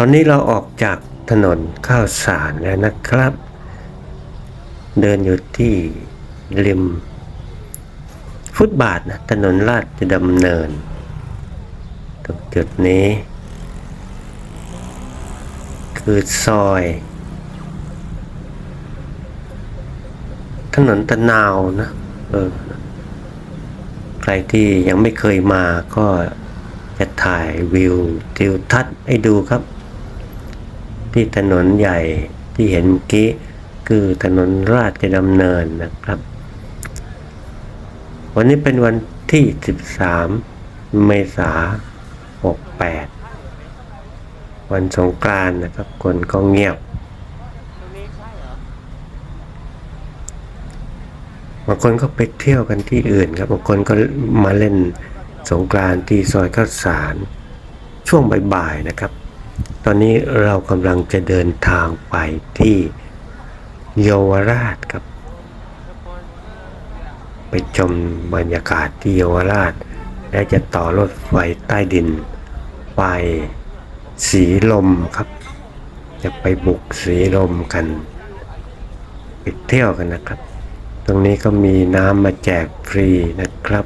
ตอนนี้เราออกจากถนนข้าวสารแล้วนะครับ เดินอยู่ที่ริม ฟุตบาทนะถนนลาดจะดำเนิน ตรงจุดนี้ คือซอย ถนนตะนาวนะเออใครที่ยังไม่เคยมาก็จะถ่ายวิวทิวทัศน์ให้ดูครับ ที่ถนนใหญ่ที่เห็นเมื่อกี้คือถนนราชดำเนินนะครับ วันนี้เป็นวันที่ 13 เมษา68 วันสงกรานต์นะครับ คนก็เงียบบางคนก็ไปเที่ยวกันที่อื่นครับบางคนก็มาเล่นสงกรานต์ที่ซอยข้าวสาร ช่วงบ่ายๆนะครับ ตอนนี้เรากำลังจะเดินทางไปที่เยาวราชครับ ไปชมบรรยากาศที่เยาวราช และจะต่อรถไฟใต้ดิน ไปสีลมครับ จะไปบุกสีลมกันไปเที่ยวกันนะครับ ตรงนี้ก็มีน้ำมาแจกฟรีนะครับ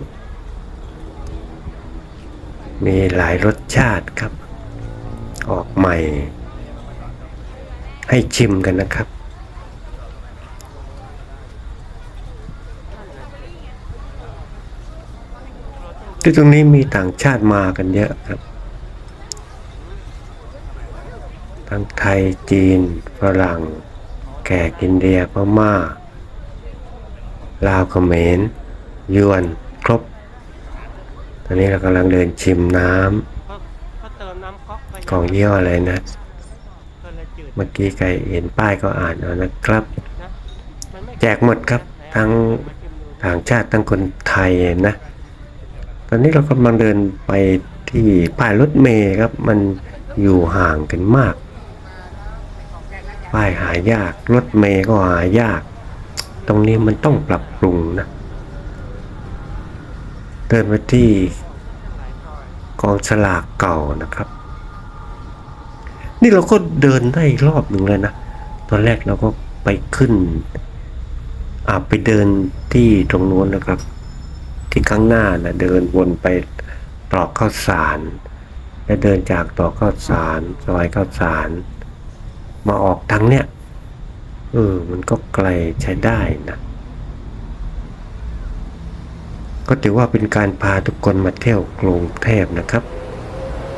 มีหลายรสชาติครับ ออกใหม่ ให้ชิมกันนะครับ ที่ตรงนี้มีต่างชาติมากันเยอะครับ ทั้งไทยจีน ฝรั่ง แขกอินเดียพม่า ลาวเขมรยวนครบ ตอนนี้เรากำลังเดินชิมน้ก็ก็เติมน้ำก๊อก ไปำของยี่ห้ออะไรนะเลยจืดเมื่อกี้ใครเห็นป้ายก็อ่านเอานะครับ แจกหมดครับทั้งต่างชาติทั้งคนไทยนะ ตอนนี้เรากำลังเดินไปที่ป้ายรถเมย์ครับ มันอยู่ห่างกันมาก ป้ายหายาก รถเมย์ก็หายาก ตรงนี้มันต้องปรับปรุงนะ เดินไปที่กองฉลากเก่านะครับ นี่เราก็เดินได้รอบหนึ่งเลยนะ ตอนแรกเราก็ไปขึ้นอ่าไปเดินที่ตรงนู้นนะครับ ที่ข้างหน้านะเดินวนไปตรอกข้าวสาร แล้วเดินจากตรอกข้าวสารซอยข้าวสาร มาออกทางเนี้ยเออมันก็ไกลใช้ได้นะ ก็ถือว่าเป็นการพาทุกคนมาเที่ยวกรุงเทพนะครับ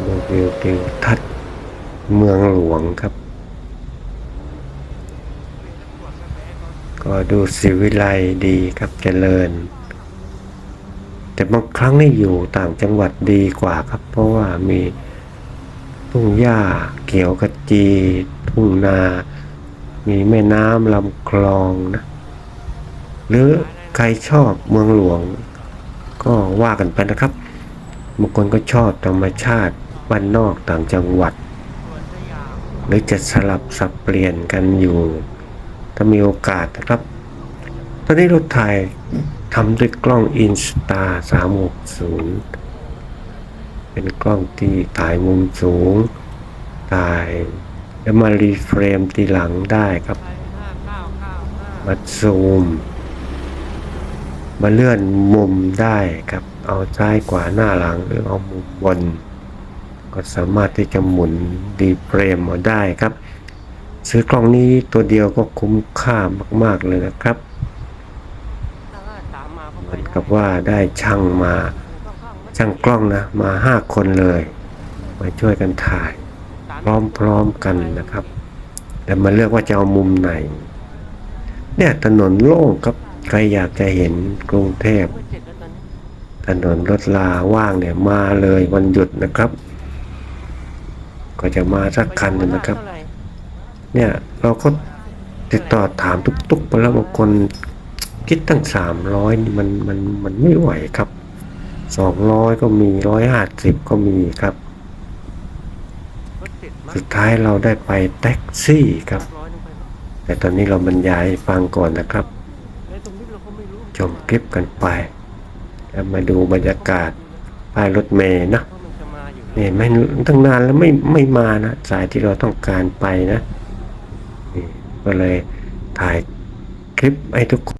ดูวิวทิวทัศน์ เมืองหลวงครับ ก็ดูสิวิไลดีครับเจริญ แต่บางครั้งนี่อยู่ต่างจังหวัดดีกว่าครับ เพราะว่ามีทุ่งหญ้าเขียวขจี ทุ่งนา มีแม่น้ำลำคลองนะ หรือใครชอบเมืองหลวง ก็ว่ากันไปนะครับบางคนก็ชอบธรรมชาติบ้านนอกต่างจังหวัด หรือจะสลับสับเปลี่ยนกันอยู่ ถ้ามีโอกาสนะครับ ตอนนี้รถถ่ายทำด้วยกล้อง Insta 360 เป็นกล้องที่ถ่ายมุมสูง ถ่ายแล้วมารีเฟรมทีหลังได้ครับ มาซูม มาเลื่อนมุมได้ครับ เอาซ้ายกว่าหน้าหลังหรือเอามุมบน ก็สามารถที่จะหมุนดีเฟรมมาได้ครับ ซื้อกล้องนี้ตัวเดียวก็คุ้มค่ามากๆเลยนะครับเหมือนกับว่าได้ช่างมาช่างกล้องนะมาห้าคนเลย มาช่วยกันถ่าย พร้อมๆกันนะครับแต่มาเลือกว่าจะเอามุมไหน เนี่ยถนนโล่งครับใครอยากจะเห็นกรุงเทพถนนรถลาว่างเนี่ยมาเลยวันหยุดนะครับ ก็จะมาสักคันหนึ่งนะครับเท่าไหเนี่ยเราก็ติดต่อถามทุกๆไปแล้วบางคนคิดตั้งสามร้อยมันมันมันไม่ไหวครับสองร้อยก็มีร้อยห้าสิบก็มีครับรถติดมากสุดท้ายเราได้ไปแท็กซี่ครับร้อยหนึงไปแต่ตอนนี้เราบรรยายให้ฟังก่อนนะครับแล้วตรงนี้เราก็ไม่รู้ชมคลิปกันไป แล้วมาดูบรรยากาศป้ายรถเมย์นะ เพราะมันจะมาอยู่เนี่ยไม่ตั้งนานแล้วไม่ไม่มานะสายที่เราต้องการไปนะนี่ก็เลยถ่ายคลิปให้ทุกคน